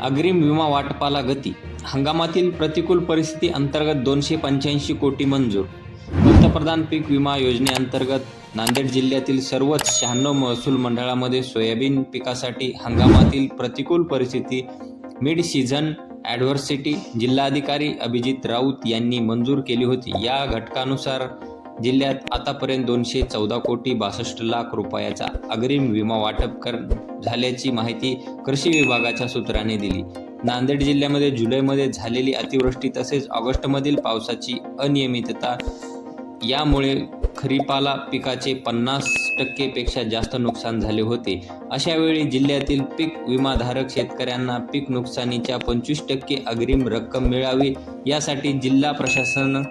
अग्रिम विमा वाटपाला गती. हंगामातील प्रतिकूल परिस्थिती अंतर्गत दोनशे पंच्याऐंशी कोटी मंजूर. पंतप्रधान पीक विमा योजनेअंतर्गत नांदेड जिल्ह्यातील सर्वच शहाण्णव महसूल मंडळामध्ये सोयाबीन पिकासाठी हंगामातील प्रतिकूल परिस्थिती मिड सीझन ॲडव्हर्सिटी जिल्हाधिकारी अभिजित राऊत यांनी मंजूर केली होती. या घटकानुसार जिल्ह्यात आतापर्यंत दोनशे चौदा कोटी बासष्ट लाख रुपयाचा अग्रिम विमा वाटप कर झाल्याची माहिती कृषी विभागाच्या सूत्राने दिली. नांदेड जिल्ह्यामध्ये जुलैमध्ये झालेली अतिवृष्टी तसेच ऑगस्टमधील पावसाची अनियमितता यामुळे खरीपाला पिकाचे पन्नास टक्केपेक्षा जास्त नुकसान झाले होते. अशावेळी जिल्ह्यातील पीक विमाधारक शेतकऱ्यांना पीक नुकसानीच्या पंचवीस टक्के अग्रिम रक्कम मिळावी यासाठी जिल्हा प्रशासन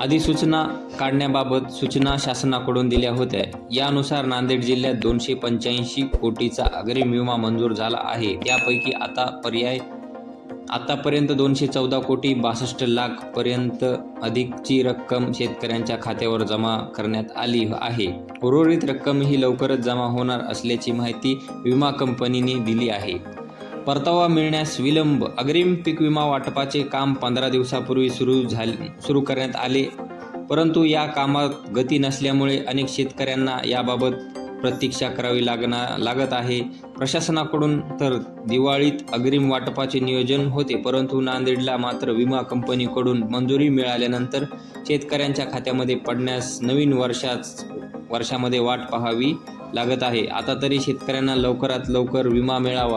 अधिसूचना काढण्याबाबत सूचना शासनाकडून दिल्या होत्या. यानुसार नांदेड जिल्ह्यात दोनशे पंच्याऐंशी कोटीचा अग्रिम विमा मंजूर झाला आहे. त्यापैकी आता पर्याय आतापर्यंत दोनशे चौदा कोटी बासष्ट लाख पर्यंत अधिकची रक्कम शेतकऱ्यांच्या खात्यावर जमा करण्यात आली आहे. उर्वरित रक्कम ही लवकरच जमा होणार असल्याची माहिती विमा कंपनीने दिली आहे. परतावा मिळण्यास विलंब. अग्रिम पीक विमा वाटपाचे काम पंधरा दिवसापूर्वी सुरू झाले सुरू करण्यात आले. परंतु या कामात गती नसल्यामुळे अनेक शेतकऱ्यांना याबाबत प्रतीक्षा करावी लागणार लागत आहे. प्रशासनाकडून तर दिवाळीत अग्रिम वाटपाचे नियोजन होते परंतु नांदेडला मात्र विमा कंपनीकडून मंजुरी मिळाल्यानंतर शेतकऱ्यांच्या खात्यामध्ये पडण्यास नवीन वर्षाच वर्षामध्ये वाट पाहावी लागत आहे. आता तरी शेतकऱ्यांना लवकरात लवकर विमा मिळावा.